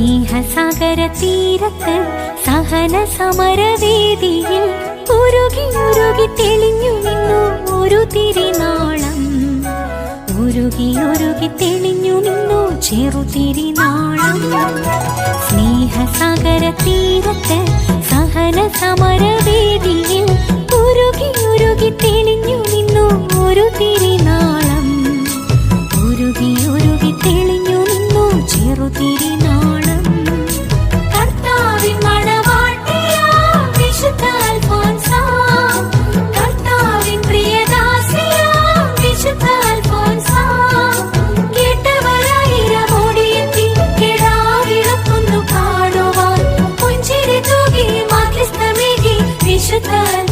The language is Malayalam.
സ്നേഹസാഗര തീരത്ത് സഹന സമരവേദിയിൽ ഉരുകി ഉരുകി തെളിഞ്ഞു നിന്നു ഒരു തിരിനാളം. ഉരുകി ഉരുകി തെളിഞ്ഞു നിന്നു ചെറു തിരിനാളം. സ്നേഹസാഗര തീരത്ത് സഹന സമരവേദിയിൽ ഉരുകി ഉരുകി തെളിഞ്ഞു നിന്നു ഒരു തിരിനാളം. ഉരുകി ഉരുകി തെളി कितना